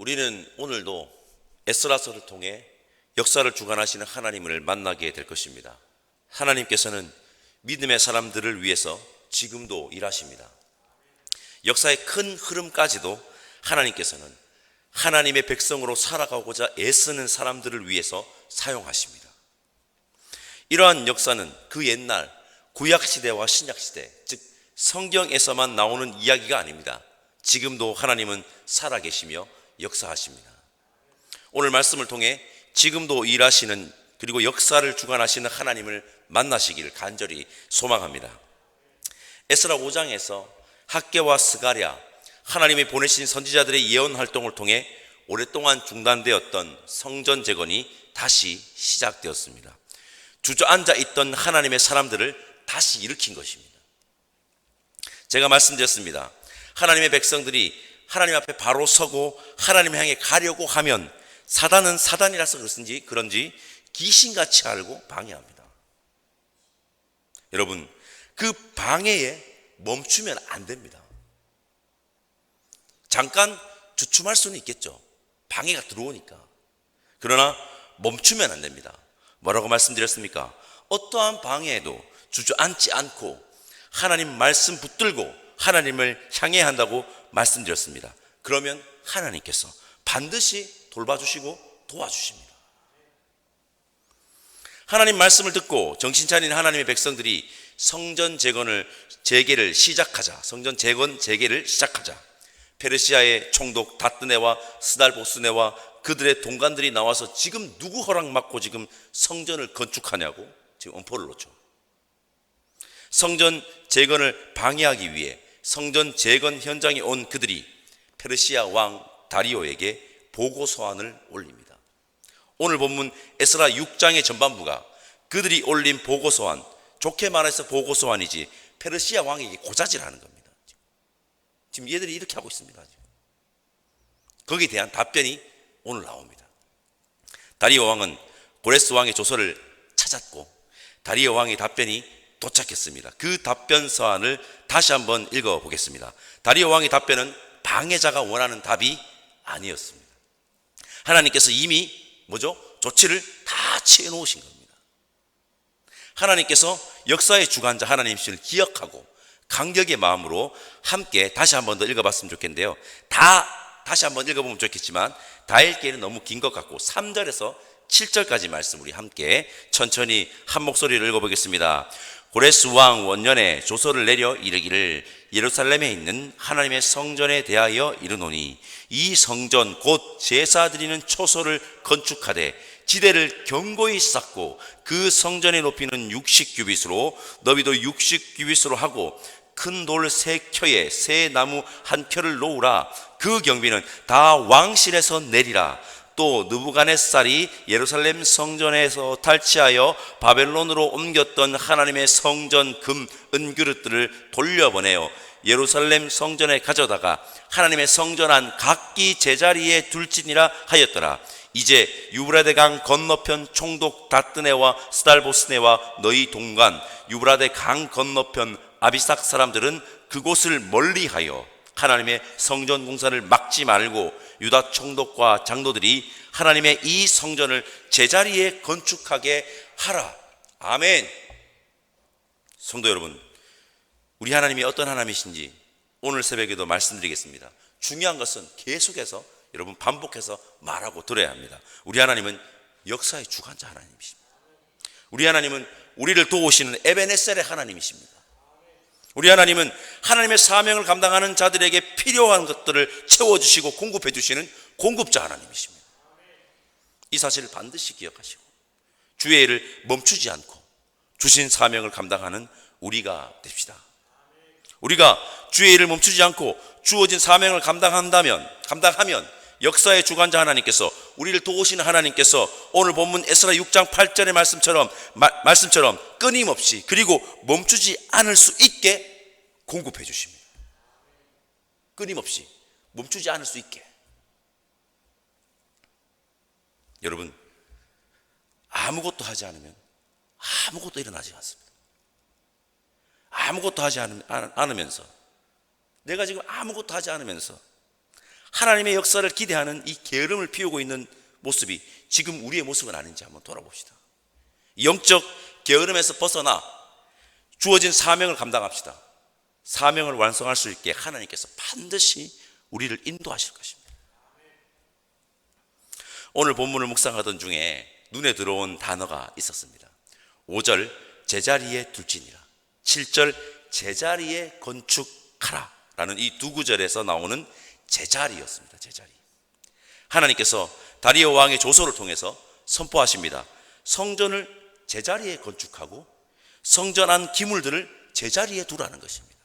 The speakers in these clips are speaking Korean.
우리는 오늘도 에스라서를 통해 역사를 주관하시는 하나님을 만나게 될 것입니다. 하나님께서는 믿음의 사람들을 위해서 지금도 일하십니다. 역사의 큰 흐름까지도 하나님께서는 하나님의 백성으로 살아가고자 애쓰는 사람들을 위해서 사용하십니다. 이러한 역사는 그 옛날 구약 시대와 신약 시대, 즉 성경에서만 나오는 이야기가 아닙니다. 지금도 하나님은 살아계시며 역사하십니다. 오늘 말씀을 통해 지금도 일하시는 그리고 역사를 주관하시는 하나님을 만나시기를 간절히 소망합니다. 에스라 5장에서 학계와 스가랴 하나님이 보내신 선지자들의 예언 활동을 통해 오랫동안 중단되었던 성전 재건이 다시 시작되었습니다. 주저앉아 있던 하나님의 사람들을 다시 일으킨 것입니다. 제가 말씀드렸습니다. 하나님의 백성들이 하나님 앞에 바로 서고 하나님 향해 가려고 하면 사단은 사단이라서 그렇은지 그런지 귀신같이 알고 방해합니다. 여러분, 그 방해에 멈추면 안 됩니다. 잠깐 주춤할 수는 있겠죠. 방해가 들어오니까. 그러나 멈추면 안 됩니다. 뭐라고 말씀드렸습니까? 어떠한 방해에도 주저앉지 않고 하나님 말씀 붙들고 하나님을 향해야 한다고 말씀드렸습니다. 그러면 하나님께서 반드시 돌봐주시고 도와주십니다. 하나님 말씀을 듣고 정신 차린 하나님의 백성들이 성전 재건을 재개를 시작하자 성전 재건 재개를 시작하자 페르시아의 총독 다뜨네와 스달보스네와 그들의 동관들이 나와서 지금 누구 허락 받고 지금 성전을 건축하냐고 지금 엄포를 놓죠. 성전 재건을 방해하기 위해 성전 재건 현장에 온 그들이 페르시아 왕 다리오에게 보고 소환을 올립니다. 오늘 본문 에스라 6장의 전반부가 그들이 올린 보고 소환, 좋게 말해서 보고 소환이지 페르시아 왕에게 고자질하는 겁니다. 지금 얘들이 이렇게 하고 있습니다. 거기에 대한 답변이 오늘 나옵니다. 다리오 왕은 고레스 왕의 조서를 찾았고 다리오 왕의 답변이 도착했습니다. 그 답변 서한을 다시 한번 읽어 보겠습니다. 다리오 왕의 답변은 방해자가 원하는 답이 아니었습니다. 하나님께서 이미 뭐죠? 조치를 다 취해 놓으신 겁니다. 하나님께서 역사의 주관자 하나님이심을 기억하고 감격의 마음으로 함께 다시 한번 더 읽어봤으면 좋겠는데요. 다 다시 한번 읽어보면 좋겠지만 다 읽기에는 너무 긴 것 같고 3절에서 7절까지 말씀 우리 함께 천천히 한 목소리를 읽어보겠습니다. 고레스 왕 원년에 조서를 내려 이르기를 예루살렘에 있는 하나님의 성전에 대하여 이르노니 이 성전 곧 제사 드리는 초소를 건축하되 지대를 견고히 쌓고 그 성전의 높이는 60규빗으로 너비도 60규빗으로 하고 큰 돌 세 켜에 새 나무 한 켜를 놓으라. 그 경비는 다 왕실에서 내리라 또 느부갓네살이 예루살렘 성전에서 탈취하여 바벨론으로 옮겼던 하나님의 성전 금 은그릇들을 돌려보내어 예루살렘 성전에 가져다가 하나님의 성전한 각기 제자리에 둘지니라 하였더라. 이제 유브라데 강 건너편 총독 다뜨네와 스달보스네와 너희 동관 유브라데 강 건너편 아비삭 사람들은 그곳을 멀리하여 하나님의 성전 공사를 막지 말고 유다 총독과 장로들이 하나님의 이 성전을 제자리에 건축하게 하라. 아멘. 성도 여러분, 우리 하나님이 어떤 하나님이신지 오늘 새벽에도 말씀드리겠습니다. 중요한 것은 계속해서 여러분 반복해서 말하고 들어야 합니다. 우리 하나님은 역사의 주관자 하나님이십니다. 우리 하나님은 우리를 도우시는 에베네셀의 하나님이십니다. 우리 하나님은 하나님의 사명을 감당하는 자들에게 필요한 것들을 채워주시고 공급해주시는 공급자 하나님이십니다. 이 사실을 반드시 기억하시고 주의 일을 멈추지 않고 주신 사명을 감당하는 우리가 됩시다. 우리가 주의 일을 멈추지 않고 주어진 사명을 감당한다면 감당하면 역사의 주관자 하나님께서 우리를 도우시는 하나님께서 오늘 본문 에스라 6장 8절의 말씀처럼 마, 말씀처럼 끊임없이 그리고 멈추지 않을 수 있게 공급해 주십니다. 끊임없이 멈추지 않을 수 있게. 여러분 아무것도 하지 않으면 아무것도 일어나지 않습니다. 아무것도 하지 않으면서 내가 지금 아무것도 하지 않으면서 하나님의 역사를 기대하는 이 게으름을 피우고 있는 모습이 지금 우리의 모습은 아닌지 한번 돌아봅시다. 영적 게으름에서 벗어나 주어진 사명을 감당합시다. 사명을 완성할 수 있게 하나님께서 반드시 우리를 인도하실 것입니다. 오늘 본문을 묵상하던 중에 눈에 들어온 단어가 있었습니다. 5절 제자리에 둘지니라. 7절 제자리에 건축하라. 라는 이 두 구절에서 나오는 제자리였습니다. 제자리. 하나님께서 다리오 왕의 조소를 통해서 선포하십니다. 성전을 제자리에 건축하고 성전 안 기물들을 제자리에 두라는 것입니다.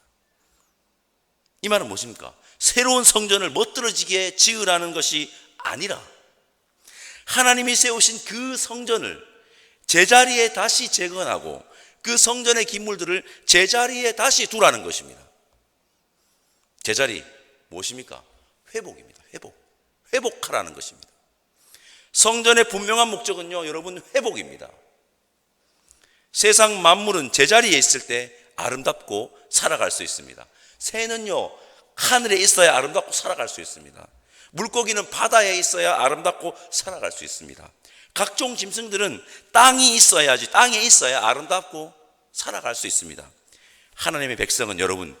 이 말은 무엇입니까? 새로운 성전을 멋들어지게 지으라는 것이 아니라 하나님이 세우신 그 성전을 제자리에 다시 재건하고 그 성전의 기물들을 제자리에 다시 두라는 것입니다. 제자리 무엇입니까? 회복입니다. 회복. 회복하라는 것입니다. 성전의 분명한 목적은요, 여러분, 회복입니다. 세상 만물은 제자리에 있을 때 아름답고 살아갈 수 있습니다. 새는요, 하늘에 있어야 아름답고 살아갈 수 있습니다. 물고기는 바다에 있어야 아름답고 살아갈 수 있습니다. 각종 짐승들은 땅이 있어야지, 땅에 있어야 아름답고 살아갈 수 있습니다. 하나님의 백성은 여러분,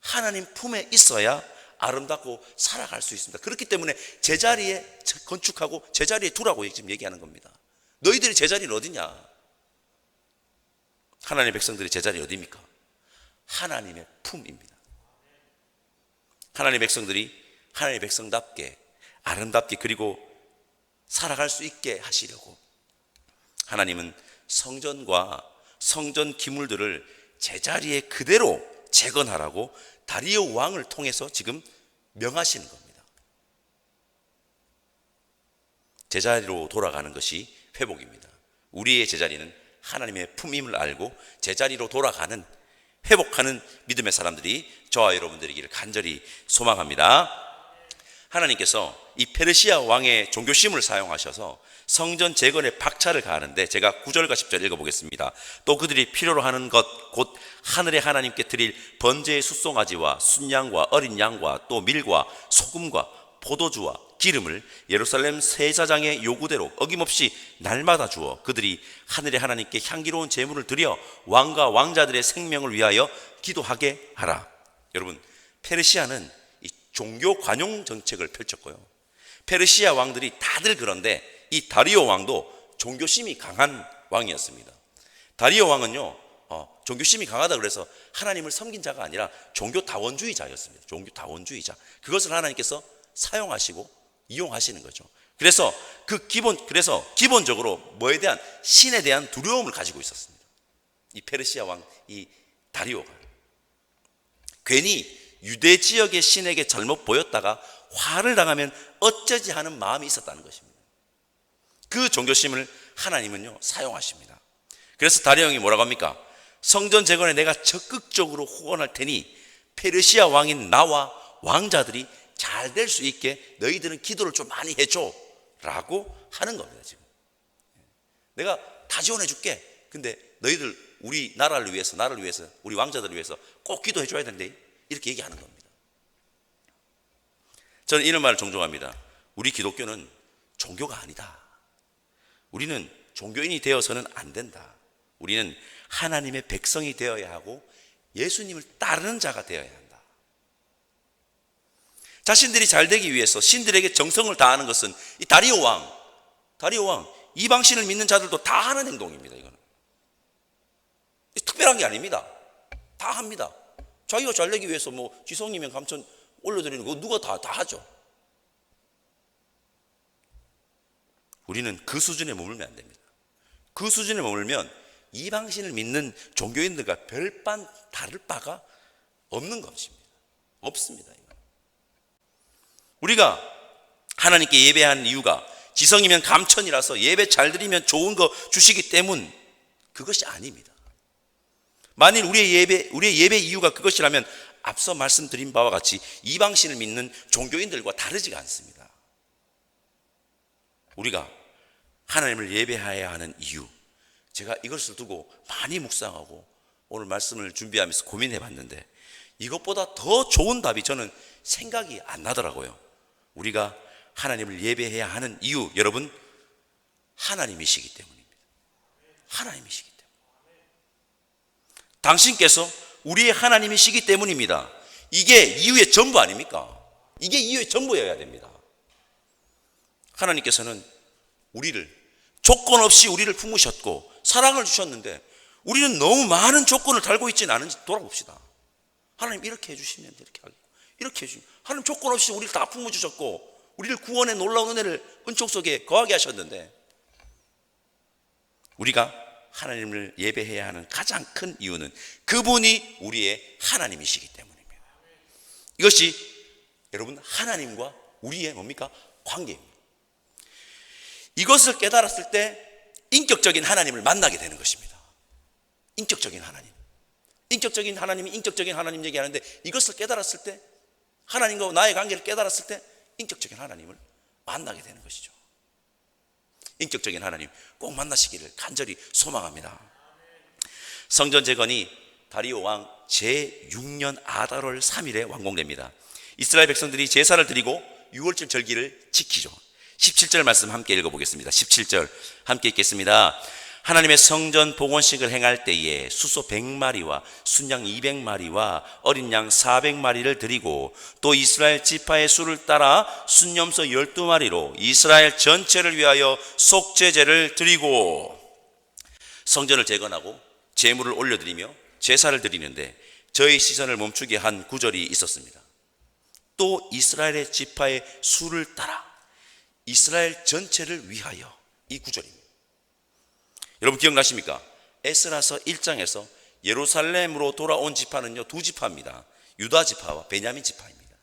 하나님 품에 있어야 아름답고 살아갈 수 있습니다. 그렇기 때문에 제자리에 건축하고 제자리에 두라고 지금 얘기하는 겁니다. 너희들이 제자리는 어디냐? 하나님의 백성들이 제자리 어디입니까? 하나님의 품입니다. 하나님의 백성들이 하나님의 백성답게 아름답게 그리고 살아갈 수 있게 하시려고 하나님은 성전과 성전 기물들을 제자리에 그대로 재건하라고 다리오 왕을 통해서 지금 명하시는 겁니다. 제자리로 돌아가는 것이 회복입니다. 우리의 제자리는 하나님의 품임을 알고 제자리로 돌아가는 회복하는 믿음의 사람들이 저와 여러분들이기를 간절히 소망합니다. 하나님께서 이 페르시아 왕의 종교심을 사용하셔서 성전 재건에 박차를 가하는데 제가 9절과 10절 읽어보겠습니다. 또 그들이 필요로 하는 것 곧 하늘의 하나님께 드릴 번제의 숫송아지와 순양과 어린 양과 또 밀과 소금과 포도주와 기름을 예루살렘 세자장의 요구대로 어김없이 날마다 주어 그들이 하늘의 하나님께 향기로운 제물을 드려 왕과 왕자들의 생명을 위하여 기도하게 하라. 여러분, 페르시아는 이 종교 관용 정책을 펼쳤고요. 페르시아 왕들이 다들 그런데 이 다리오 왕도 종교심이 강한 왕이었습니다. 다리오 왕은요, 어, 종교심이 강하다 그래서 하나님을 섬긴 자가 아니라 종교 다원주의자였습니다. 종교 다원주의자. 그것을 하나님께서 사용하시고 이용하시는 거죠. 그래서 그 기본, 그래서 기본적으로 뭐에 대한 신에 대한 두려움을 가지고 있었습니다. 이 페르시아 왕, 이 다리오가. 괜히 유대 지역의 신에게 잘못 보였다가 화를 당하면 어쩌지 하는 마음이 있었다는 것입니다. 그 종교심을 하나님은요, 사용하십니다. 그래서 다리형이 뭐라고 합니까? 성전 재건에 내가 적극적으로 후원할 테니 페르시아 왕인 나와 왕자들이 잘 될 수 있게 너희들은 기도를 좀 많이 해줘. 라고 하는 겁니다, 지금. 내가 다 지원해 줄게. 근데 너희들 우리 나라를 위해서, 나를 위해서, 우리 왕자들을 위해서 꼭 기도해 줘야 된대. 이렇게 얘기하는 겁니다. 저는 이런 말을 종종 합니다. 우리 기독교는 종교가 아니다. 우리는 종교인이 되어서는 안 된다. 우리는 하나님의 백성이 되어야 하고 예수님을 따르는 자가 되어야 한다. 자신들이 잘 되기 위해서 신들에게 정성을 다하는 것은 이 다리오 왕, 다리오 왕, 이방신을 믿는 자들도 다 하는 행동입니다. 이거는 특별한 게 아닙니다. 다 합니다. 자기가 잘 되기 위해서 뭐 지성이면 감천 올려드리는 거 누가 다, 다 하죠. 우리는 그 수준에 머물면 안 됩니다. 그 수준에 머물면 이방신을 믿는 종교인들과 별반 다를 바가 없는 것입니다. 없습니다. 우리가 하나님께 예배하는 이유가 지성이면 감천이라서 예배 잘 드리면 좋은 거 주시기 때문 그것이 아닙니다. 만일 우리의 예배, 우리의 예배 이유가 그것이라면 앞서 말씀드린 바와 같이 이방신을 믿는 종교인들과 다르지가 않습니다. 우리가 하나님을 예배해야 하는 이유, 제가 이것을 두고 많이 묵상하고 오늘 말씀을 준비하면서 고민해 봤는데 이것보다 더 좋은 답이 저는 생각이 안 나더라고요. 우리가 하나님을 예배해야 하는 이유 여러분 하나님이시기 때문입니다. 하나님이시기 때문에. 당신께서 우리의 하나님이시기 때문입니다. 이게 이유의 전부 아닙니까? 이게 이유의 전부여야 됩니다. 하나님께서는 우리를 조건 없이 우리를 품으셨고 사랑을 주셨는데 우리는 너무 많은 조건을 달고 있지는 않은지 돌아봅시다. 하나님 이렇게 해주시면 이렇게 하고 이렇게 해주시면 하나님 조건 없이 우리를 다 품어주셨고 우리를 구원의 놀라운 은혜를 은총 속에 거하게 하셨는데 우리가 하나님을 예배해야 하는 가장 큰 이유는 그분이 우리의 하나님이시기 때문입니다. 이것이 여러분 하나님과 우리의 뭡니까? 관계입니다. 이것을 깨달았을 때 인격적인 하나님을 만나게 되는 것입니다. 인격적인 하나님. 인격적인 하나님이 인격적인 하나님 얘기하는데 이것을 깨달았을 때 하나님과 나의 관계를 깨달았을 때 인격적인 하나님을 만나게 되는 것이죠. 인격적인 하나님 꼭 만나시기를 간절히 소망합니다. 성전 재건이 다리오 왕 제6년 아달월 3일에 완공됩니다. 이스라엘 백성들이 제사를 드리고 6월절 절기를 지키죠. 17절 말씀 함께 읽어보겠습니다. 17절 함께 읽겠습니다. 하나님의 성전 복원식을 행할 때에 수소 100마리와 순양 200마리와 어린 양 400마리를 드리고 또 이스라엘 지파의 수를 따라 순염소 12마리로 이스라엘 전체를 위하여 속죄제를 드리고 성전을 재건하고 제물을 올려드리며 제사를 드리는데 저희 시선을 멈추게 한 구절이 있었습니다. 또 이스라엘의 지파의 수를 따라 이스라엘 전체를 위하여 이 구절입니다. 여러분 기억나십니까? 에스라서 1장에서 예루살렘으로 돌아온 지파는요 두 지파입니다. 유다 지파와 베냐민 지파입니다.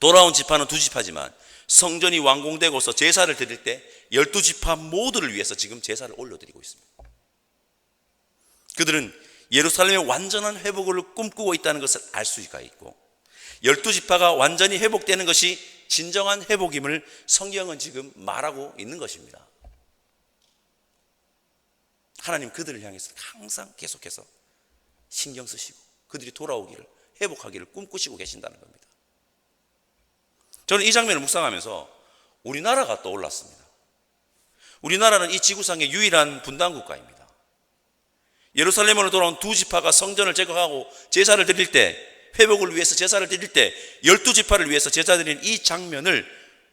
돌아온 지파는 두 지파지만 성전이 완공되고서 제사를 드릴 때 열두 지파 모두를 위해서 지금 제사를 올려드리고 있습니다. 그들은 예루살렘의 완전한 회복을 꿈꾸고 있다는 것을 알 수가 있고 열두 지파가 완전히 회복되는 것이 진정한 회복임을 성경은 지금 말하고 있는 것입니다. 하나님 그들을 향해서 항상 계속해서 신경 쓰시고 그들이 돌아오기를 회복하기를 꿈꾸시고 계신다는 겁니다. 저는 이 장면을 묵상하면서 우리나라가 떠올랐습니다. 우리나라는 이 지구상의 유일한 분단 국가입니다. 예루살렘으로 돌아온 두 지파가 성전을 제거하고 제사를 드릴 때 회복을 위해서 제사를 드릴 때 열두 지파를 위해서 제사 드리는 이 장면을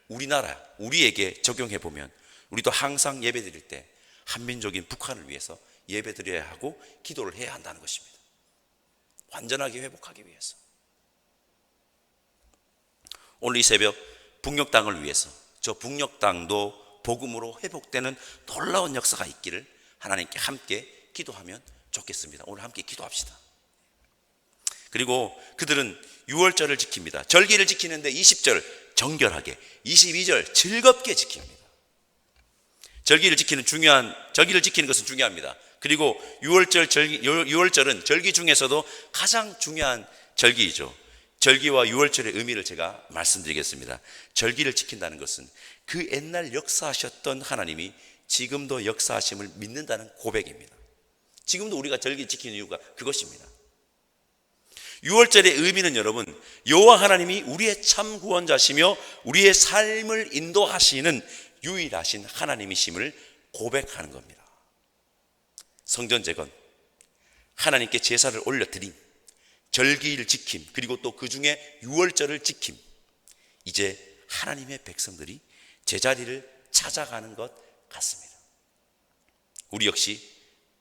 우리나라 우리에게 적용해 보면 우리도 항상 예배 드릴 때 한민족인 북한을 위해서 예배 드려야 하고 기도를 해야 한다는 것입니다. 완전하게 회복하기 위해서. 오늘 이 새벽 북녘 땅을 위해서 저 북녘 땅도 복음으로 회복되는 놀라운 역사가 있기를 하나님께 함께 기도하면 좋겠습니다. 오늘 함께 기도합시다. 그리고 그들은 6월절을 지킵니다. 절기를 지키는데 20절 정결하게, 22절 즐겁게 지킵니다. 절기를 지키는 중요한 절기를 지키는 것은 중요합니다. 그리고 6월절 절기 6월절은 절기 중에서도 가장 중요한 절기이죠. 절기와 6월절의 의미를 제가 말씀드리겠습니다. 절기를 지킨다는 것은 그 옛날 역사하셨던 하나님이 지금도 역사하심을 믿는다는 고백입니다. 지금도 우리가 절기 지키는 이유가 그것입니다. 6월절의 의미는 여러분 여호와 하나님이 우리의 참 구원자시며 우리의 삶을 인도하시는 유일하신 하나님이심을 고백하는 겁니다. 성전 재건, 하나님께 제사를 올려드림, 절기를 지킴, 그리고 또 그 중에 유월절을 지킴. 이제 하나님의 백성들이 제자리를 찾아가는 것 같습니다. 우리 역시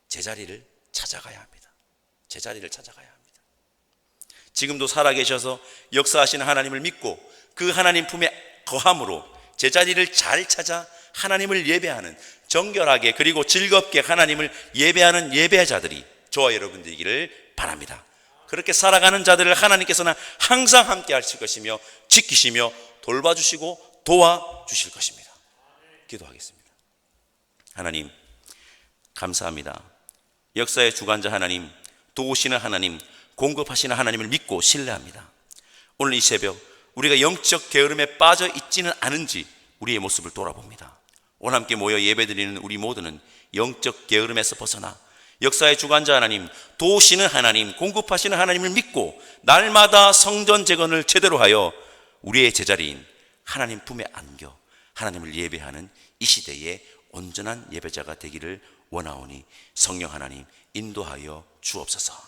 제자리를 찾아가야 합니다. 제자리를 찾아가야 합니다. 지금도 살아계셔서 역사하시는 하나님을 믿고 그 하나님 품에 거함으로 제자리를 잘 찾아 하나님을 예배하는 정결하게 그리고 즐겁게 하나님을 예배하는 예배자들이 저와 여러분들이기를 바랍니다. 그렇게 살아가는 자들을 하나님께서는 항상 함께 하실 것이며 지키시며 돌봐주시고 도와주실 것입니다. 기도하겠습니다. 하나님, 감사합니다. 역사의 주관자 하나님, 도우시는 하나님, 공급하시는 하나님을 믿고 신뢰합니다. 오늘 이 새벽 우리가 영적 게으름에 빠져 있지는 않은지 우리의 모습을 돌아봅니다. 오늘 함께 모여 예배드리는 우리 모두는 영적 게으름에서 벗어나 역사의 주관자 하나님, 도우시는 하나님, 공급하시는 하나님을 믿고 날마다 성전 재건을 제대로 하여 우리의 제자리인 하나님 품에 안겨 하나님을 예배하는 이 시대의 온전한 예배자가 되기를 원하오니 성령 하나님 인도하여 주옵소서.